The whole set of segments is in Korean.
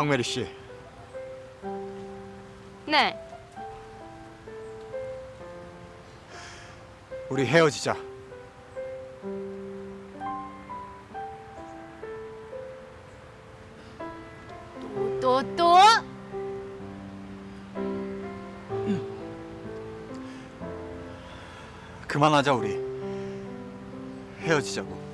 황메리 씨, 네. 우리 헤어지자. 또 또. 그만하자 우리. 헤어지자고.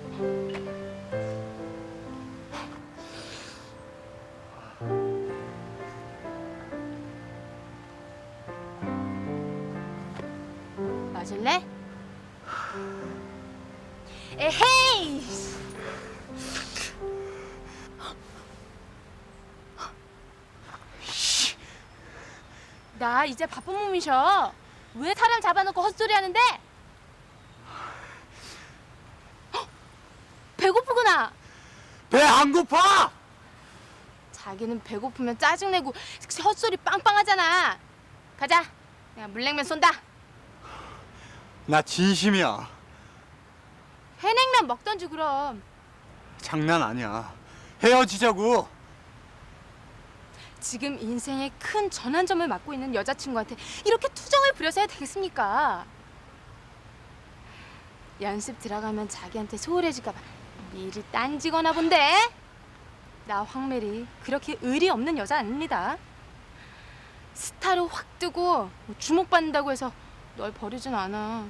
맞을래? 에헤이. 나 이제 바쁜 몸이셔. 왜 사람 잡아놓고 헛소리 하는데? 헉! 배고프구나. 배 안 고파? 자기는 배고프면 짜증내고 헛소리 빵빵하잖아. 가자. 내가 물냉면 쏜다. 나 진심이야. 해냉면 먹던지 그럼. 장난 아니야. 헤어지자고. 지금 인생의 큰 전환점을 맞고 있는 여자친구한테 이렇게 투정을 부려서야 되겠습니까? 연습 들어가면 자기한테 소홀해질까 봐 미리 딴지거나 본데? 나 황메리 그렇게 의리 없는 여자 아닙니다. 스타로 확 뜨고 뭐 주목받는다고 해서 널 버리진 않아.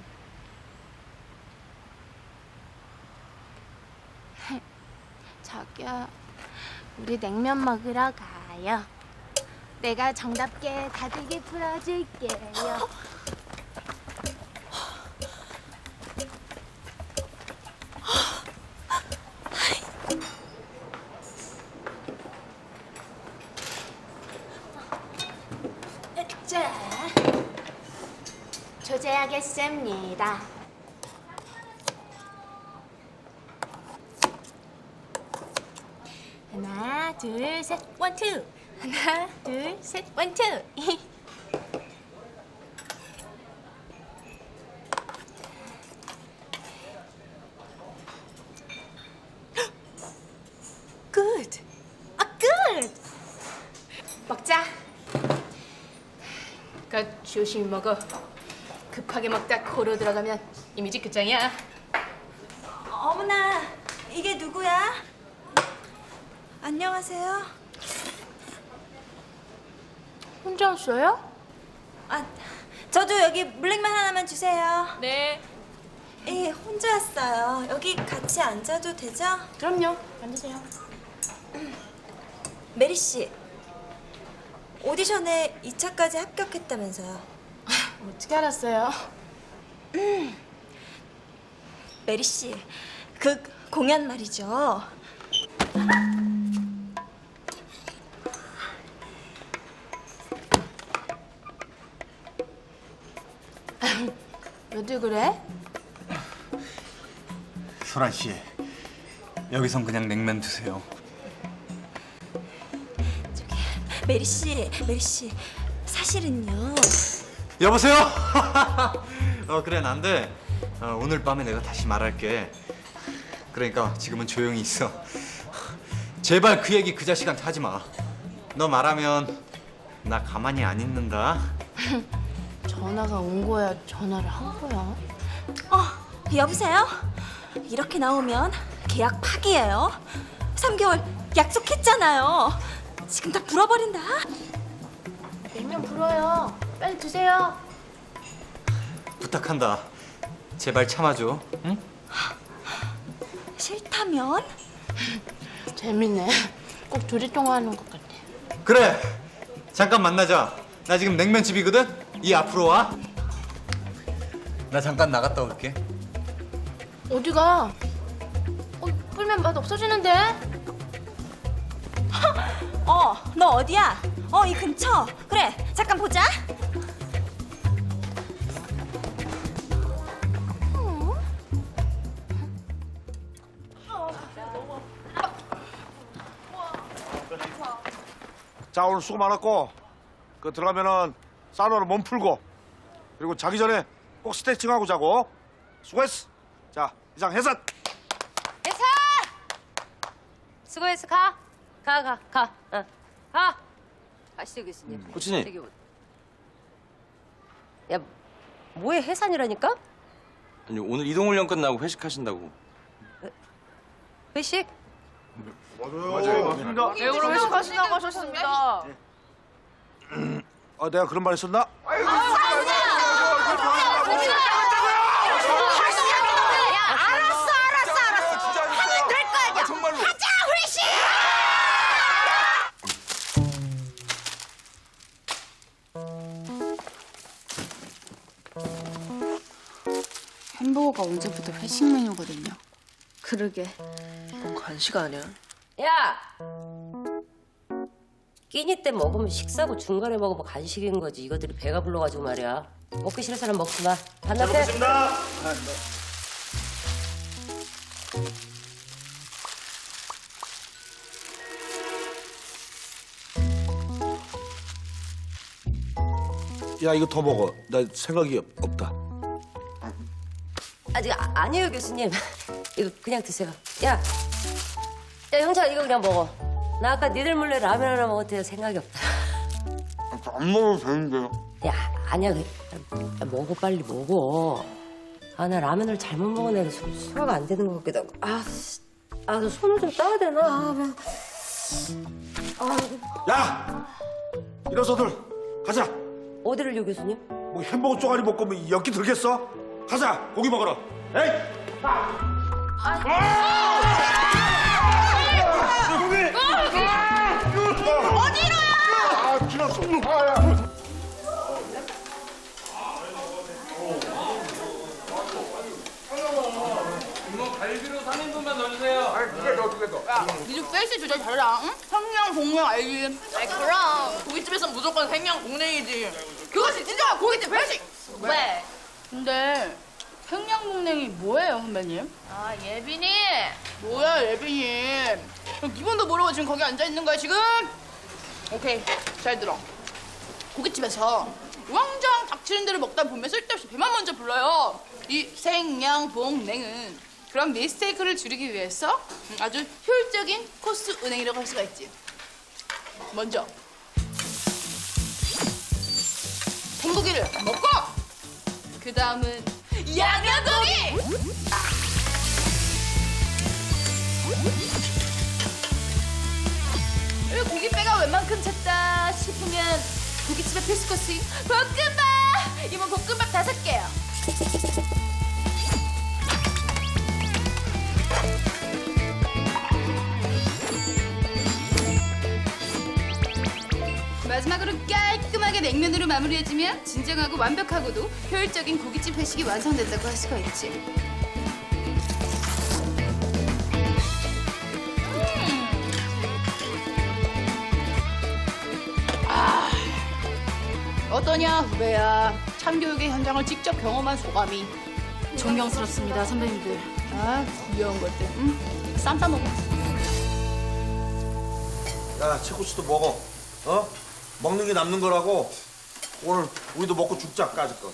자기야, 우리 냉면 먹으러 가요. 내가 정답게 다들게 풀어줄게요. 자, 조제 하겠습니다. 하나, 둘, 셋, 원, 투. 하나, 둘, 셋, 원, 투. 굿. 아, 굿. 먹자. 그 조심히 먹어. 급하게 먹다 코로 들어가면 이미지 끝장이야. 어머나, 이게 누구야? 안녕하세요. 혼자 왔어요? 아, 저도 여기 물냉면 하나만 주세요. 네. 예, 혼자 왔어요. 여기 같이 앉아도 되죠? 그럼요. 앉으세요. 메리 씨, 오디션에 2차까지 합격했다면서요. 어떻게 알았어요? 메리 씨, 그 공연 말이죠. 왜들 그래? 소란 씨, 여기선 그냥 냉면 드세요. 메리 씨, 메리 씨, 사실은요. 여보세요? 어 그래 난데 어, 오늘 밤에 내가 다시 말할게. 그러니까 지금은 조용히 있어. 제발 그 얘기 그 자식한테 하지 마. 너 말하면 나 가만히 안 있는다. 전화가 온 거야, 전화를 한 거야? 어, 여보세요? 이렇게 나오면 계약 파기예요. 3개월 약속했잖아요. 지금 다 불어버린다. 냉면 불어요. 빨리 드세요. 부탁한다. 제발 참아줘. 응? 싫다면? 재밌네. 꼭 둘이 통화하는 것 같아. 그래. 잠깐 만나자. 나 지금 냉면집이거든. 이 앞으로 와. 나 잠깐 나갔다 올게. 어디가? 어, 불면 맛 없어지는데? 어, 너 어디야? 어, 이 근처. 그래, 잠깐 보자. 자 오늘 수고 많았고 그 들어가면은 사우나로 몸 풀고 그리고 자기 전에 꼭 스트레칭하고 자고 수고했어 자 이상 해산 예사! 수고했어 가. 가 가 가. 어. 가! 가시죠 교수님. 코치님. 저기 뭐- 야 뭐해 해산이라니까? 아니 오늘 이동훈련 끝나고 회식하신다고. 회식? 배우로 회식하신다고 하셨습니다. 아, 내가 그런 말 했었나? 햄버거가 언제부터 회식 메뉴거든요. 그러게. 뭔 간식 아니야? 야! 끼니 때 먹으면 식사고 중간에 먹으면 간식인 거지. 이것들이 배가 불러가지고 말이야. 먹기 싫은 사람 먹지 마. 반납해. 야, 이거 더 먹어. 나 생각이 없- 없다. 아직 아, 아니에요 교수님. 이거 그냥 드세요. 야, 야 형차 이거 그냥 먹어. 나 아까 니들 몰래 라면 하나 먹었대요. 생각이 없다. 안 먹어도 되는데요. 야 아니야 그- 야, 먹어 빨리 먹어. 아 나 라면을 잘못 먹어내서 소- 소화가 안 되는 것 같기도 하고. 아, 씨. 아, 너 손을 좀 따야 되나? 아, 뭐. 야! 일어서들 가자. 어디를 요 교수님? 뭐 햄버거 쪼가리 먹고 뭐 엮기 들겠어? 가자. 고기 먹으러. 에이! 니좀 페이스 조절 잘해라, 응? 생양 공룡 알지? 아이 그럼 고깃집에선 무조건 생양 공냉이지. 그것이 진정한 고깃집 회식. 왜? 근데 생양 공냉이 뭐예요, 선배님? 아 예빈이. 뭐야 예빈이? 그럼 기본도 모르고 지금 거기 앉아 있는 거야 지금? 오케이 잘 들어. 고깃집에서 왕정 닥치는 대로 먹다 보면 쓸데없이 배만 먼저 불러요. 이 생양봉냉은 그런 미스테이크를 줄이기 위해서 아주 효율적인 코스 은행이라고 할 수가 있지. 먼저 생고기를 먹고 그 다음은 양념고기. 그리고 고깃배가 웬만큼 찼다 싶으면 고깃집의 필수 코스 볶음밥! 이번 볶음밥 다섯 개요. 마지막으로 깔끔하게 냉면으로 마무리해주면 진정하고 완벽하고도 효율적인 고깃집 회식이 완성된다고 할 수가 있지. 어떠냐 후배야 참교육의 현장을 직접 경험한 소감이 존경스럽습니다 선배님들 아 귀여운 것들 응? 쌈 싸 먹어 야, 채코치도 먹어. 어? 먹는 게 남는 거라고. 오늘 우리도 먹고 죽자, 까짓 거.